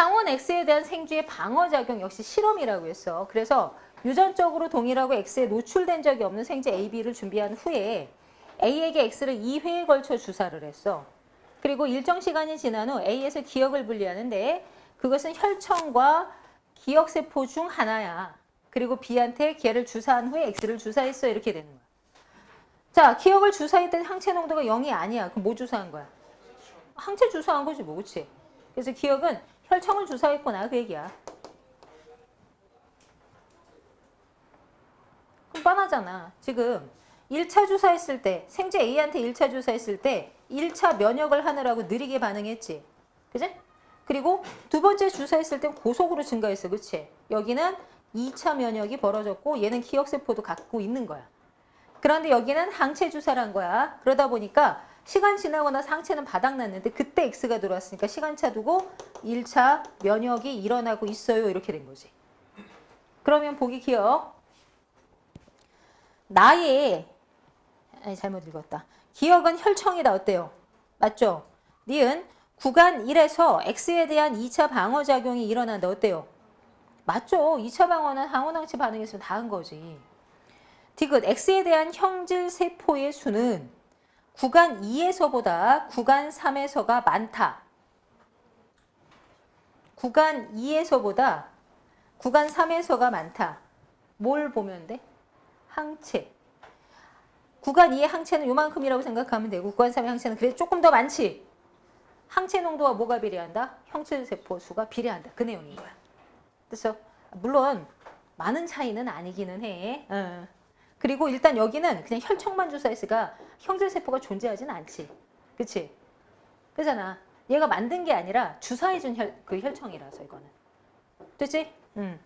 항원 X에 대한 생주의 방어작용 역시 실험이라고 했어. 그래서 유전적으로 동일하고 X에 노출된 적이 없는 생제 AB를 준비한 후에 A에게 X를 2회에 걸쳐 주사를 했어. 그리고 일정 시간이 지난 후 A에서 기억을 분리하는데 그것은 혈청과 기억세포 중 하나야. 그리고 B한테 걔를 주사한 후에 X를 주사했어. 이렇게 되는 거야. 자, 기억을 주사했던 항체 농도가 0이 아니야. 그럼 뭐 주사한 거야? 항체 주사한 거지 뭐, 그치? 그래서 기억은 혈청을 주사했구나 그 얘기야. 그럼 뻔하잖아. 지금 1차 주사했을 때 생제 A한테 1차 주사했을 때 1차 면역을 하느라고 느리게 반응했지. 그지? 그리고 두 번째 주사했을 땐 고속으로 증가했어. 그치? 여기는 2차 면역이 벌어졌고 얘는 기억세포도 갖고 있는 거야. 그런데 여기는 항체 주사란 거야. 그러다 보니까 시간 지나고 나서 항체는 바닥났는데 그때 X가 들어왔으니까 시간차 두고 1차 면역이 일어나고 있어요. 이렇게 된 거지. 그러면 보기 기억. 나의 아니 잘못 읽었다. 기억은 혈청이다. 어때요? 맞죠? 니은 구간 1에서 X에 대한 2차 방어작용이 일어난다. 어때요? 맞죠? 2차 방어는 항원항체 반응했으면 다한 거지. 디귿 X에 대한 형질 세포의 수는 구간 2에서보다 구간 3에서가 많다. 구간 2에서보다 구간 3에서가 많다. 뭘 보면 돼? 항체. 구간 2의 항체는 요만큼이라고 생각하면 되고 구간 3의 항체는 그래도 조금 더 많지. 항체 농도와 뭐가 비례한다? 형질 세포 수가 비례한다. 그 내용인 거야. 그래서 물론 많은 차이는 아니기는 해. 어. 그리고 일단 여기는 그냥 혈청만 주사했으니까 형질세포가 존재하진 않지. 그치? 그잖아. 얘가 만든 게 아니라 주사해준 혈, 그 혈청이라서 이거는. 됐지? 응.